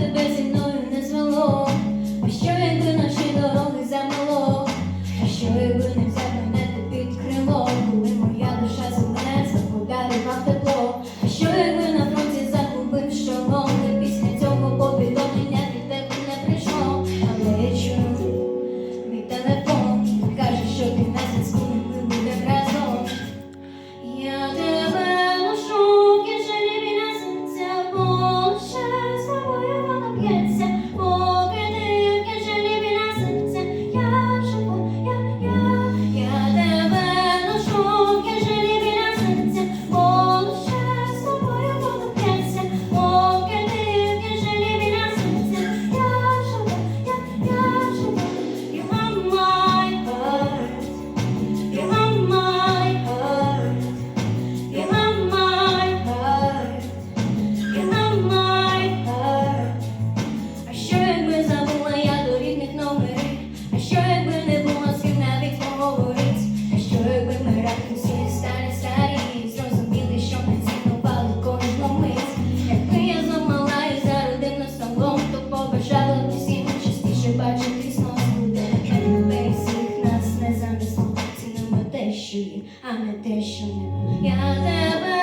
тебе зі мною не те, що не я тебе.